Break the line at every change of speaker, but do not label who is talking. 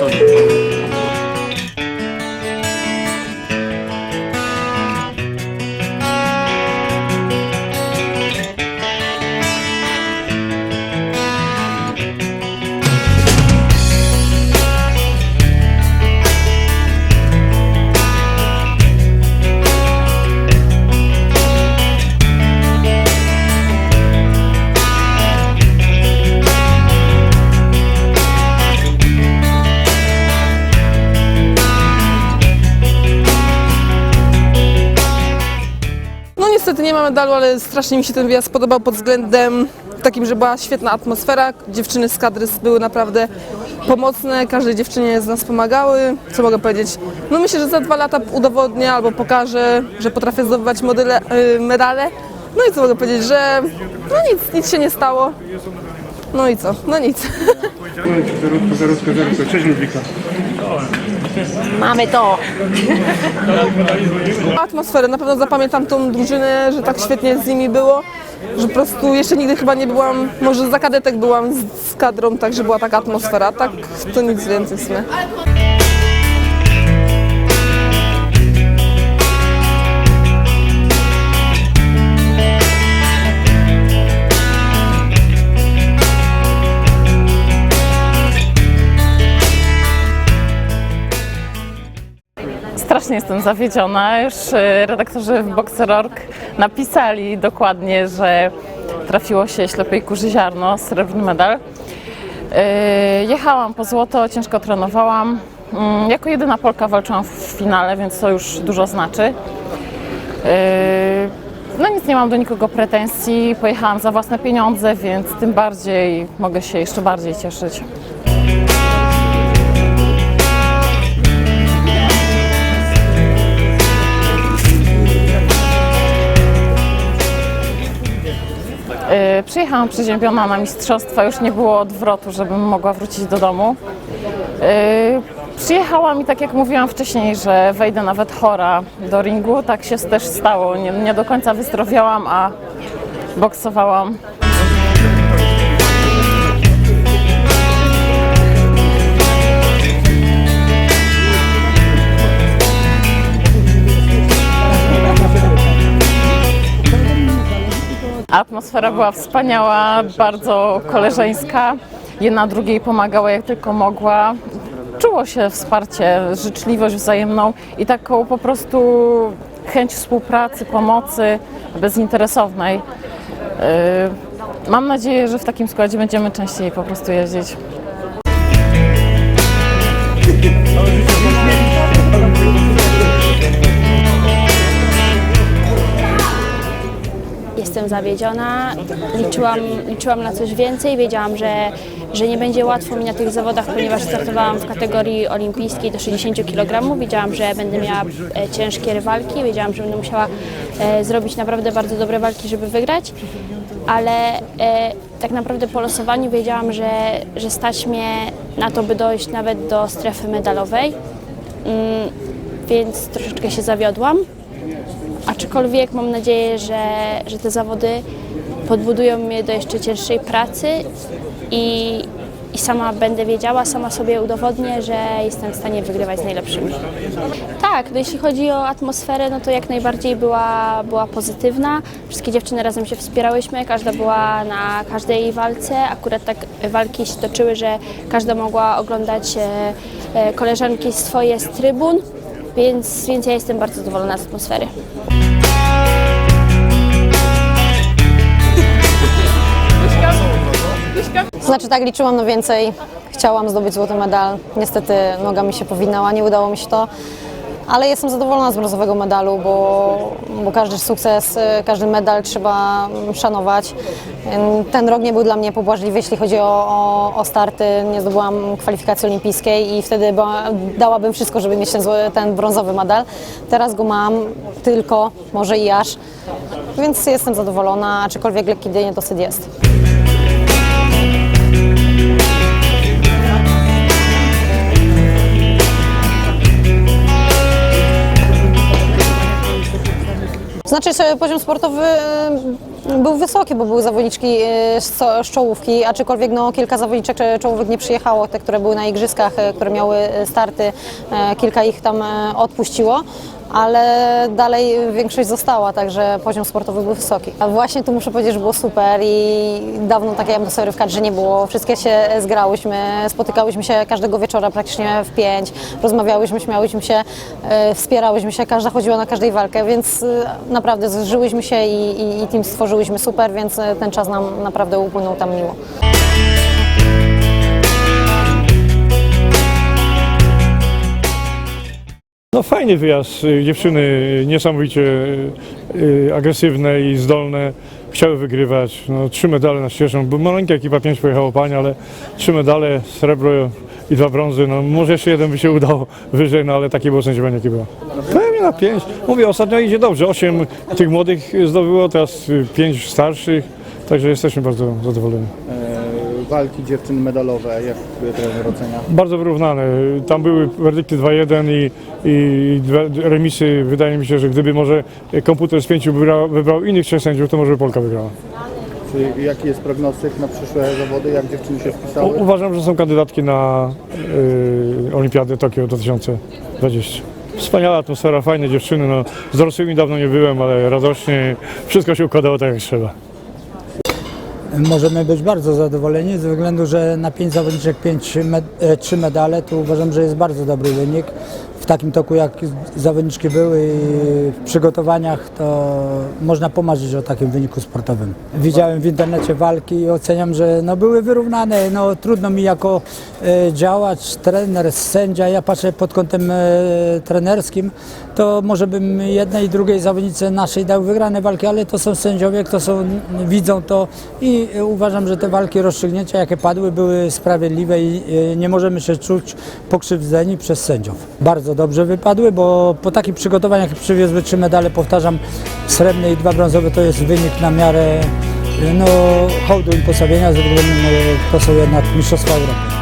No niestety nie ma medalu, ale strasznie mi się ten wyjazd podobał pod względem takim, że była świetna atmosfera. Dziewczyny z kadry były naprawdę pomocne, każdej dziewczynie z nas pomagały. Co mogę powiedzieć? No myślę, że za dwa lata udowodnię albo pokażę, że potrafię zdobywać modele, y, medale. No i co mogę powiedzieć, że no nic, nic się nie stało. No i co? No nic.
Cześć Ludwika.
Mamy to.
atmosferę. Na pewno zapamiętam tą drużynę, że tak świetnie z nimi było, że po prostu jeszcze nigdy chyba nie byłam, może za kadetek byłam z, z kadrą, także była taka atmosfera. Tak, to nic więcej w sumie.
Strasznie jestem zawiedziona. Już e, redaktorzy w Boxer.org napisali dokładnie, że trafiło się ślepej kurzy ziarno, srebrny medal. E, Jechałam po złoto, ciężko trenowałam. Mm, Jako jedyna Polka walczyłam w finale, więc to już dużo znaczy. E, No nic, nie mam do nikogo pretensji. Pojechałam za własne pieniądze, więc tym bardziej mogę się jeszcze bardziej cieszyć. Przyjechałam przeziębiona na mistrzostwa, już nie było odwrotu, żebym mogła wrócić do domu. Yy, Przyjechałam i tak jak mówiłam wcześniej, że wejdę nawet chora do ringu, tak się też stało. Nie, nie do końca wyzdrowiałam, a boksowałam. Atmosfera była wspaniała, bardzo koleżeńska. Jedna drugiej pomagała jak tylko mogła. Czuło się wsparcie, życzliwość wzajemną i taką po prostu chęć współpracy, pomocy bezinteresownej. Yy, Mam nadzieję, że w takim składzie będziemy częściej po prostu jeździć.
Jestem zawiedziona. Liczyłam, liczyłam na coś więcej. Wiedziałam, że, że nie będzie łatwo mi na tych zawodach, ponieważ startowałam w kategorii olimpijskiej do 60 kg. Wiedziałam, że będę miała e, ciężkie rywalki. Wiedziałam, że będę musiała e, zrobić naprawdę bardzo dobre walki, żeby wygrać. Ale e, tak naprawdę po losowaniu wiedziałam, że, że stać mnie na to, by dojść nawet do strefy medalowej. Mm, więc troszeczkę się zawiodłam. Aczkolwiek mam nadzieję, że, że te zawody podbudują mnie do jeszcze cięższej pracy i, i sama będę wiedziała, sama sobie udowodnię, że jestem w stanie wygrywać z najlepszymi. Tak, no jeśli chodzi o atmosferę, no to jak najbardziej była, była pozytywna. Wszystkie dziewczyny razem się wspierałyśmy, każda była na każdej walce. Akurat tak walki się toczyły, że każda mogła oglądać e, e, koleżanki swoje z trybun, więc, więc ja jestem bardzo zadowolona z atmosfery.
Znaczy tak liczyłam na więcej. Chciałam zdobyć złoty medal. Niestety noga mi się powinęła, nie udało mi się to. Ale jestem zadowolona z brązowego medalu, bo, bo każdy sukces, każdy medal trzeba szanować. Ten rok nie był dla mnie pobłażliwy, jeśli chodzi o, o, o starty. Nie zdobyłam kwalifikacji olimpijskiej i wtedy była, dałabym wszystko, żeby mieć ten, ten brązowy medal. Teraz go mam tylko, może i aż. Więc jestem zadowolona, aczkolwiek lekki niedosyt jest. Znaczy poziom sportowy e, był wysoki, bo były zawodniczki e, z czołówki, aczkolwiek no, kilka zawodniczek czołówek nie przyjechało, te, które były na igrzyskach, e, które miały starty, kilka ich tam odpuściło. Ale dalej większość została, także poziom sportowy był wysoki. A właśnie tu muszę powiedzieć, że było super i dawno takiej atmosfery w kadrze nie było. Wszystkie się zgrałyśmy, spotykałyśmy się każdego wieczora praktycznie w pięć, rozmawiałyśmy, śmiałyśmy się, e, wspierałyśmy się, każda chodziła na każdej walkę, więc e, naprawdę zżyłyśmy się i, i, i team stworzyłyśmy super, więc e, ten czas nam naprawdę upłynął tam miło.
No fajny wyjazd. Y, Dziewczyny niesamowicie y, agresywne i zdolne. Chciały wygrywać. No, trzy medale nas cieszą. Bo maleńka ekipa, pięć pojechało pań, ale trzy medale, srebro i dwa brązy. No, może jeszcze jeden by się udał wyżej, no ale takie było sędziowanie było. Pewnie na pięć. Mówię, ostatnio idzie dobrze. Osiem tych młodych zdobyło, teraz y, pięć starszych. Także jesteśmy bardzo zadowoleni.
Walki dziewczyn medalowe, jak trener ocenia?
Bardzo wyrównane. Tam były werdykty 2-1 i, i remisy. Wydaje mi się, że gdyby może komputer z pięciu wybrał, wybrał innych trzech sędziów, to może Polka wygrała.
Czy jaki jest prognostyk na przyszłe zawody, jak dziewczyny się
U,
wpisały?
uważam, że są kandydatki na y, Olimpiadę Tokio 2020. Wspaniała atmosfera, fajne dziewczyny. No, z dorosłymi dawno nie byłem, ale radośnie. Wszystko się układało tak jak trzeba.
Możemy być bardzo zadowoleni ze względu, że na pięć zawodniczek pięć med- e, trzy medale, to uważam, że jest bardzo dobry wynik. W takim toku jak zawodniczki były i w przygotowaniach, to można pomarzyć o takim wyniku sportowym. Widziałem w internecie walki i oceniam, że no były wyrównane. No, trudno mi jako e, działacz, trener, sędzia, ja patrzę pod kątem e, trenerskim, to może bym jednej i drugiej zawodnicy naszej dał wygrane walki, ale to są sędziowie, kto są, widzą to i e, uważam, że te walki, rozstrzygnięcia, jakie padły, były sprawiedliwe i nie możemy się czuć pokrzywdzeni przez sędziów. Bardzo dobrze wypadły, bo po takich przygotowaniach przywiozły trzy medale, powtarzam, srebrne i dwa brązowe to jest wynik na miarę no, hołdu im postawienia, ze względu na są jednak Mistrzostwa Europy.